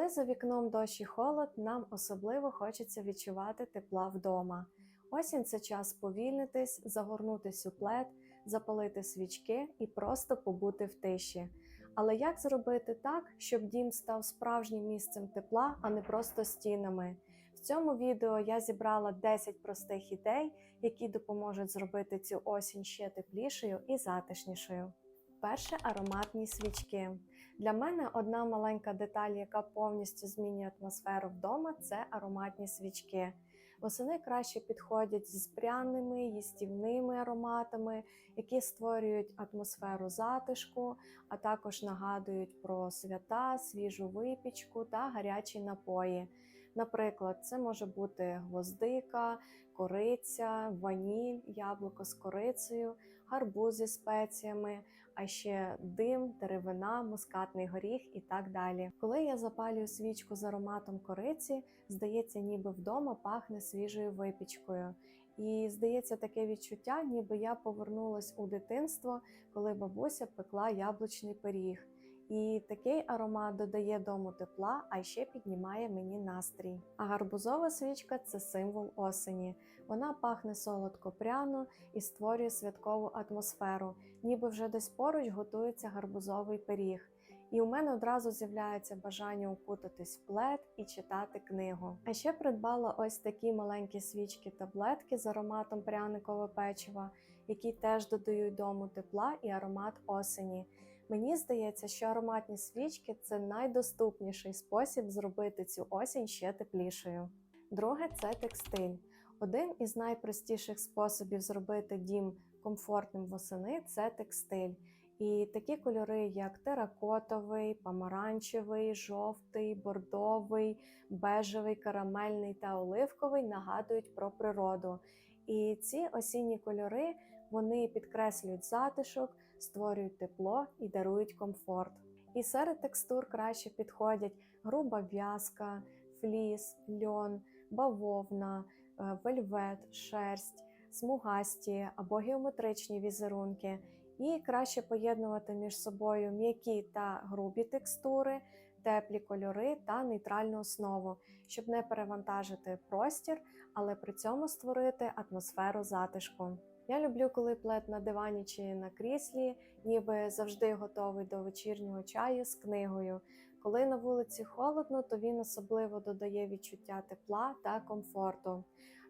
Коли за вікном дощ і холод, нам особливо хочеться відчувати тепла вдома. Осінь це час повільнитись, загорнутись у плед, запалити свічки і просто побути в тиші. Але як зробити так, щоб дім став справжнім місцем тепла, а не просто стінами? В цьому відео я зібрала 10 простих ідей, які допоможуть зробити цю осінь ще теплішою і затишнішою. Перше ароматні свічки. Для мене одна маленька деталь, яка повністю змінює атмосферу вдома, це ароматні свічки. Восени краще підходять з пряними, їстівними ароматами, які створюють атмосферу затишку, а також нагадують про свята, свіжу випічку та гарячі напої. Наприклад, це може бути гвоздика, кориця, ваніль, яблуко з корицею, гарбуз зі спеціями, а ще дим, деревина, мускатний горіх і так далі. Коли я запалюю свічку з ароматом кориці, здається, ніби вдома пахне свіжою випічкою. І здається, таке відчуття, ніби я повернулась у дитинство, коли бабуся пекла яблучний пиріг. І такий аромат додає дому тепла, а ще піднімає мені настрій. А гарбузова свічка це символ осені. Вона пахне солодко пряно і створює святкову атмосферу, ніби вже десь поруч готується гарбузовий пиріг. І у мене одразу з'являється бажання укутатись в плед і читати книгу. А ще придбала ось такі маленькі свічки таблетки з ароматом пряникового печива, які теж додають дому тепла і аромат осені. Мені здається, що ароматні свічки це найдоступніший спосіб зробити цю осінь ще теплішою. Друге це текстиль. Один із найпростіших способів зробити дім комфортним восени це текстиль. І такі кольори, як теракотовий, помаранчевий, жовтий, бордовий, бежевий, карамельний та оливковий нагадують про природу. І ці осінні кольори вони підкреслюють затишок, створюють тепло і дарують комфорт. І серед текстур краще підходять груба в'язка, фліс, льон, бавовна, вельвет, шерсть, смугасті або геометричні візерунки. І краще поєднувати між собою м'які та грубі текстури, теплі кольори та нейтральну основу, щоб не перевантажити простір, але при цьому створити атмосферу затишку. Я люблю, коли плед на дивані чи на кріслі, ніби завжди готовий до вечірнього чаю з книгою. Коли на вулиці холодно, то він особливо додає відчуття тепла та комфорту.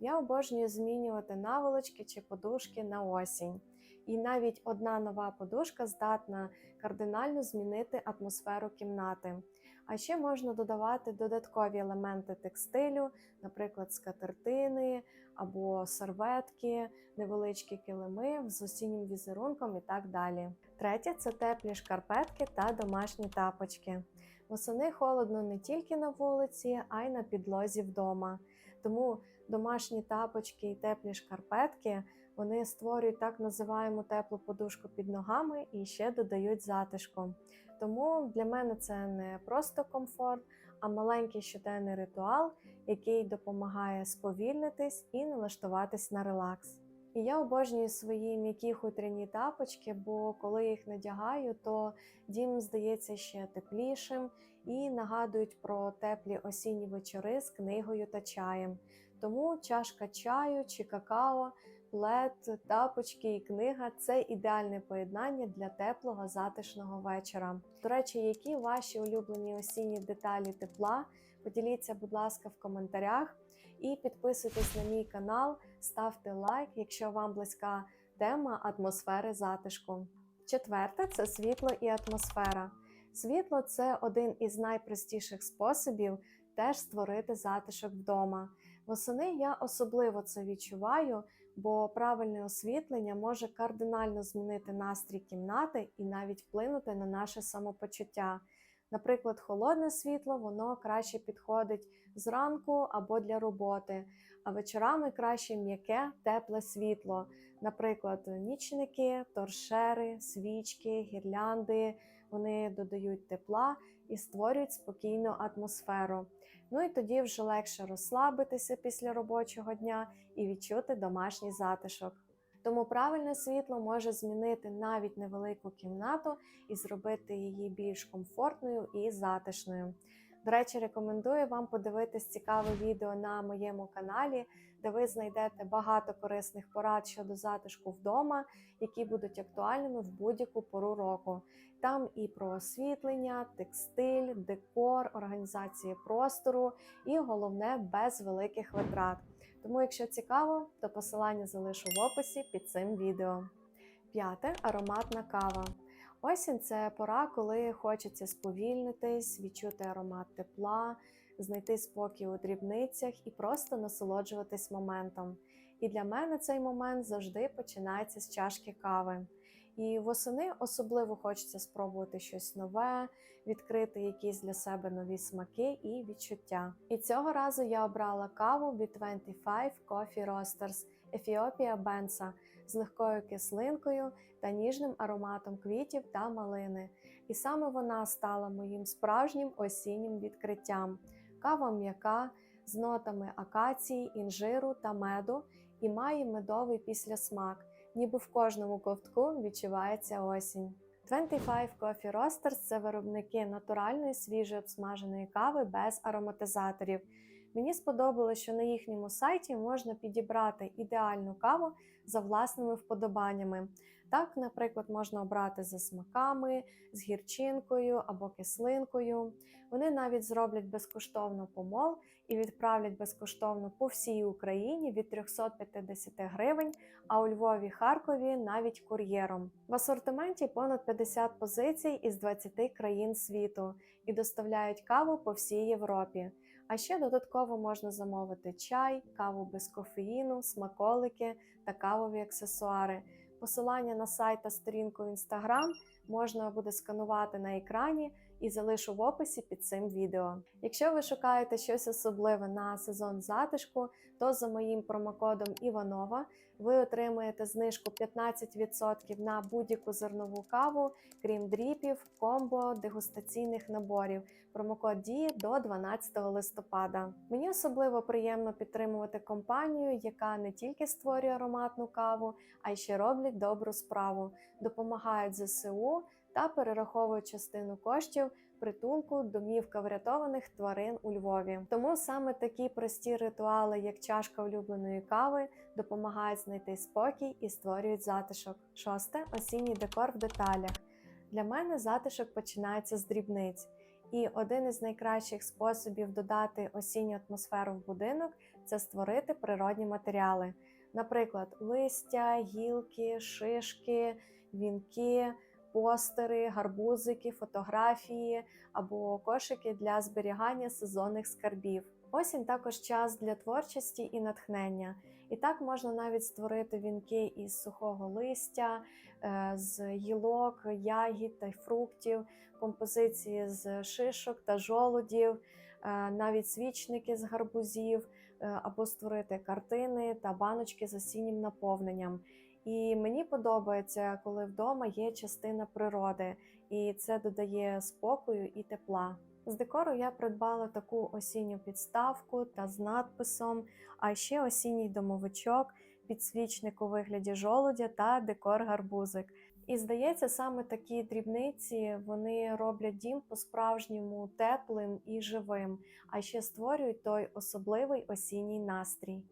Я обожнюю змінювати наволочки чи подушки на осінь. І навіть одна нова подушка здатна кардинально змінити атмосферу кімнати. А ще можна додавати додаткові елементи текстилю, наприклад, скатертини або серветки, невеличкі килими з осіннім візерунком і так далі. Третє це теплі шкарпетки та домашні тапочки. Восени холодно не тільки на вулиці, а й на підлозі вдома. Тому домашні тапочки і теплі шкарпетки вони створюють так називаємо теплу подушку під ногами і ще додають затишку. Тому для мене це не просто комфорт, а маленький щоденний ритуал, який допомагає сповільнитись і налаштуватись на релакс. І я обожнюю свої м'які хутряні тапочки, бо коли я їх надягаю, то дім здається ще теплішим і нагадують про теплі осінні вечори з книгою та чаєм. Тому чашка чаю чи какао, плед, тапочки і книга це ідеальне поєднання для теплого затишного вечора. До речі, які ваші улюблені осінні деталі тепла? Поділіться, будь ласка, в коментарях і підписуйтесь на мій канал, ставте лайк, якщо вам близька тема атмосфери затишку. Четверте це світло і атмосфера. Світло це один із найпростіших способів теж створити затишок вдома. Восени я особливо це відчуваю, бо правильне освітлення може кардинально змінити настрій кімнати і навіть вплинути на наше самопочуття. Наприклад, холодне світло воно краще підходить зранку або для роботи, а вечорами краще м'яке, тепле світло, наприклад, нічники, торшери, свічки, гірлянди. Вони додають тепла і створюють спокійну атмосферу. Ну і тоді вже легше розслабитися після робочого дня і відчути домашній затишок. Тому правильне світло може змінити навіть невелику кімнату і зробити її більш комфортною і затишною. До речі, рекомендую вам подивитись цікаве відео на моєму каналі, де ви знайдете багато корисних порад щодо затишку вдома, які будуть актуальними в будь-яку пору року. Там і про освітлення, текстиль, декор, організацію простору і головне без великих витрат. Тому, якщо цікаво, то посилання залишу в описі під цим відео. П'яте ароматна кава. Осінь це пора, коли хочеться сповільнитись, відчути аромат тепла, знайти спокій у дрібницях і просто насолоджуватись моментом. І для мене цей момент завжди починається з чашки кави. І восени особливо хочеться спробувати щось нове, відкрити якісь для себе нові смаки і відчуття. І цього разу я обрала каву від 25 Coffee Roasters Ефіопія Бенса з легкою кислинкою та ніжним ароматом квітів та малини. І саме вона стала моїм справжнім осіннім відкриттям. Кава м'яка з нотами акації, інжиру та меду і має медовий післясмак, ніби в кожному ковтку відчувається осінь. 25 Coffee Roasters – це виробники натуральної свіжої обсмаженої кави без ароматизаторів. Мені сподобалося, що на їхньому сайті можна підібрати ідеальну каву за власними вподобаннями. Так, наприклад, можна обрати за смаками, з гірчинкою або кислинкою. Вони навіть зроблять безкоштовно помол і відправлять безкоштовно по всій Україні від 350 гривень, а у Львові Харкові навіть кур'єром. В асортименті понад 50 позицій із 20 країн світу і доставляють каву по всій Європі. А ще додатково можна замовити чай, каву без кофеїну, смаколики та кавові аксесуари. Посилання на сайт та сторінку в Instagram можна буде сканувати на екрані і залишу в описі під цим відео. Якщо ви шукаєте щось особливе на сезон затишку, то за моїм промокодом Іванова ви отримаєте знижку 15% на будь-яку зернову каву, крім дріпів, комбо, дегустаційних наборів. Промокод діє до 12 листопада. Мені особливо приємно підтримувати компанію, яка не тільки створює ароматну каву, а й ще роблять добру справу, допомагають ЗСУ та перераховують частину коштів притулку домівка врятованих тварин у Львові. Тому саме такі прості ритуали, як чашка улюбленої кави, допомагають знайти спокій і створюють затишок. Шосте осінній декор в деталях. Для мене затишок починається з дрібниць. І один із найкращих способів додати осінню атмосферу в будинок це створити природні матеріали, наприклад, листя, гілки, шишки, вінки, постери, гарбузики, фотографії або кошики для зберігання сезонних скарбів. Осінь також час для творчості і натхнення. І так можна навіть створити вінки із сухого листя, е, з гілок, ягід та фруктів, композиції з шишок та жолудів, е, навіть свічники з гарбузів, е, або створити картини та баночки з осіннім наповненням. І мені подобається, коли вдома є частина природи, і це додає спокою і тепла. З декору я придбала таку осінню підставку та з надписом, а ще осінній домовичок, підсвічник у вигляді жолудя та декор гарбузик. І здається, саме такі дрібниці вони роблять дім по-справжньому теплим і живим, а ще створюють той особливий осінній настрій.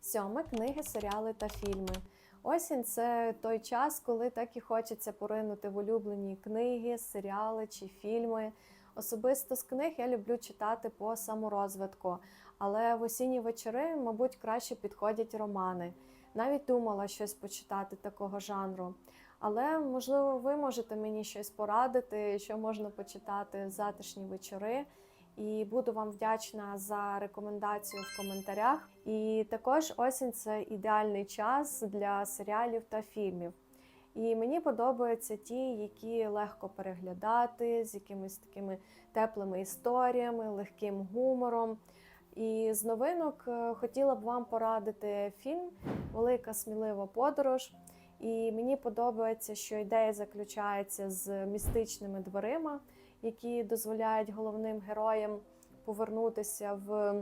Сьоме книги, серіали та фільми. Осінь це той час, коли так і хочеться поринути в улюблені книги, серіали чи фільми. Особисто з книг я люблю читати по саморозвитку, але в осінні вечори, мабуть, краще підходять романи. Навіть думала щось почитати такого жанру. Але, можливо, ви можете мені щось порадити, що можна почитати в затишні вечори. І буду вам вдячна за рекомендацію в коментарях. І також осінь це ідеальний час для серіалів та фільмів. І мені подобаються ті, які легко переглядати, з якимись такими теплими історіями, легким гумором. І з новинок е, хотіла б вам порадити фільм Велика смілива подорож. І мені подобається, що ідея заключається з містичними дверима, які дозволяють головним героям повернутися в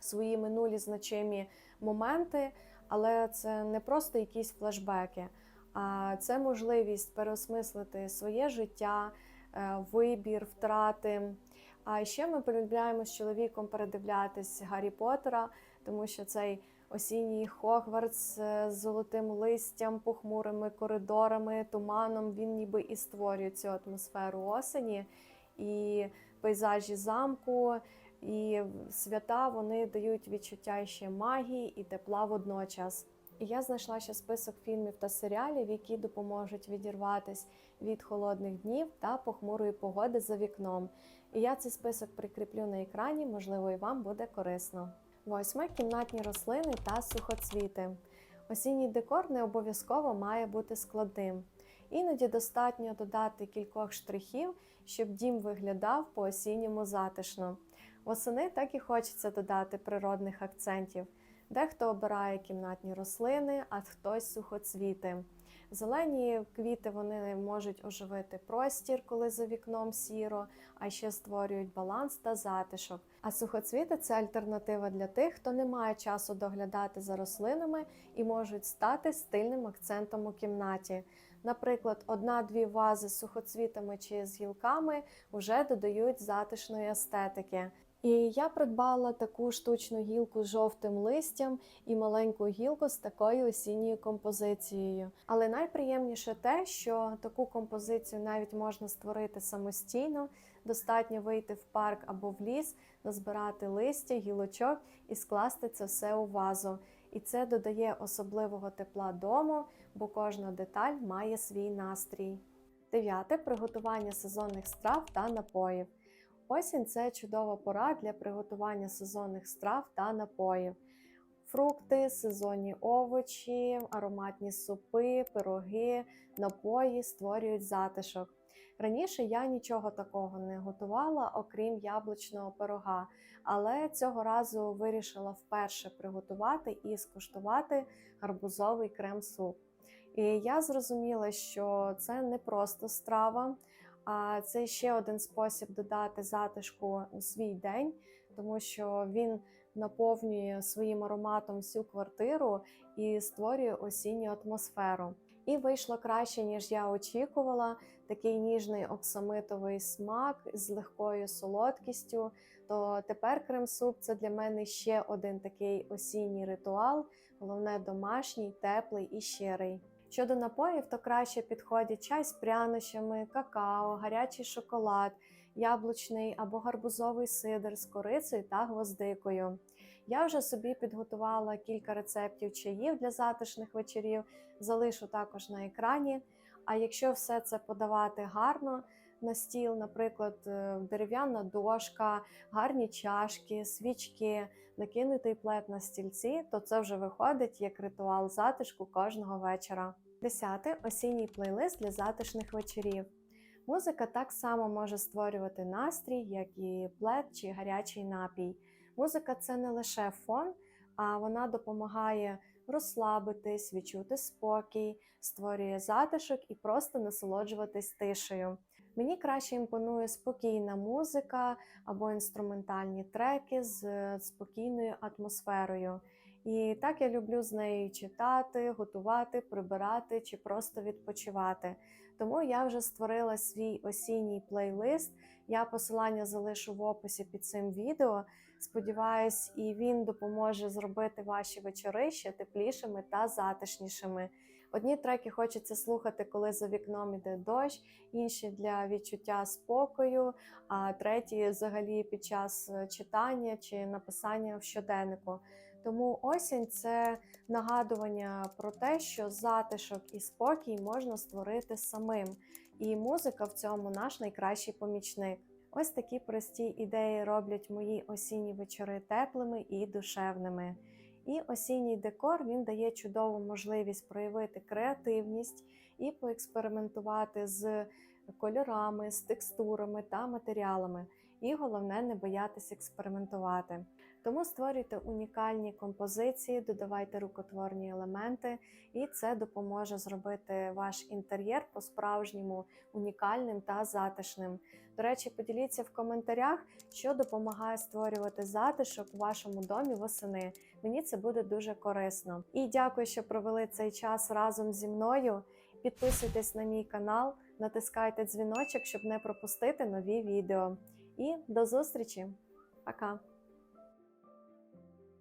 свої минулі значимі моменти. Але це не просто якісь флешбеки, а це можливість переосмислити своє життя, е, вибір, втрати, А ще ми полюбляємо з чоловіком передивлятись Гаррі Поттера, тому що цей осінній Хогвартс з золотим листям, похмурими коридорами, туманом він ніби і створює цю атмосферу осені. І пейзажі замку, і свята вони дають відчуття ще магії і тепла водночас. І я знайшла ще список фільмів та серіалів, які допоможуть відірватись від холодних днів та похмурої погоди за вікном. І я цей список прикріплю на екрані, можливо, і вам буде корисно. Восьме кімнатні рослини та сухоцвіти. Осінній декор не обов'язково має бути складним. Іноді достатньо додати кількох штрихів, щоб дім виглядав по-осінньому затишно. Восени так і хочеться додати природних акцентів. Дехто обирає кімнатні рослини, а хтось сухоцвіти. Зелені квіти вони можуть оживити простір, коли за вікном сіро, а ще створюють баланс та затишок. А сухоцвіти це альтернатива для тих, хто не має часу доглядати за рослинами і можуть стати стильним акцентом у кімнаті. Наприклад, одна-дві вази з сухоцвітами чи з гілками вже додають затишної естетики. І я придбала таку штучну гілку з жовтим листям і маленьку гілку з такою осінньою композицією. Але найприємніше те, що таку композицію навіть можна створити самостійно. Достатньо вийти в парк або в ліс, назбирати листя, гілочок і скласти це все у вазу. І це додає особливого тепла дому, бо кожна деталь має свій настрій. Дев'яте приготування сезонних страв та напоїв. Осінь це чудова пора для приготування сезонних страв та напоїв. Фрукти, сезонні овочі, ароматні супи, пироги, напої створюють затишок. Раніше я нічого такого не готувала, окрім яблучного пирога, але цього разу вирішила вперше приготувати і скуштувати гарбузовий крем-суп. І я зрозуміла, що це не просто страва, а це ще один спосіб додати затишку у свій день, тому що він наповнює своїм ароматом всю квартиру і створює осінню атмосферу. І вийшло краще, ніж я очікувала. Такий ніжний оксамитовий смак з легкою солодкістю. То тепер крем-суп це для мене ще один такий осінній ритуал, головне домашній, теплий і щирий. Щодо напоїв, то краще підходять чай з прянощами, какао, гарячий шоколад, яблучний або гарбузовий сидр з корицею та гвоздикою. Я вже собі підготувала кілька рецептів чаїв для затишних вечорів, залишу також на екрані. А якщо все це подавати гарно на стіл, наприклад, е, дерев'яна дошка, гарні чашки, свічки, накинутий плед на стільці, то це вже виходить як ритуал затишку кожного вечора. Десяте осінній плейлист для затишних вечорів. Музика так само може створювати настрій, як і плед чи гарячий напій. Музика це не лише фон, а вона допомагає розслабитись, відчути спокій, створює затишок і просто насолоджуватись тишею. Мені краще імпонує спокійна музика або інструментальні треки з спокійною атмосферою. І так я люблю з нею читати, готувати, прибирати чи просто відпочивати. Тому я вже створила свій осінній плейлист. Я посилання залишу в описі під цим відео. Сподіваюсь, і він допоможе зробити ваші вечори ще теплішими та затишнішими. Одні треки хочеться слухати, коли за вікном іде дощ, інші для відчуття спокою, а треті взагалі під час е, читання чи написання в щоденнику. Тому осінь це нагадування про те, що затишок і спокій можна створити самим, і музика в цьому наш найкращий помічник. Ось такі прості ідеї роблять мої осінні вечори теплими і душевними. І осінній декор він дає чудову можливість проявити креативність і поекспериментувати з кольорами, з текстурами та матеріалами. І головне не боятися експериментувати. Тому створюйте унікальні композиції, додавайте рукотворні елементи, і це допоможе зробити ваш інтер'єр по-справжньому унікальним та затишним. До речі, поділіться в коментарях, що допомагає створювати затишок у вашому домі восени. Мені це буде дуже корисно. І дякую, що провели цей час разом зі мною. Підписуйтесь на мій канал, натискайте дзвіночок, щоб не пропустити нові відео. І до зустрічі! Пока!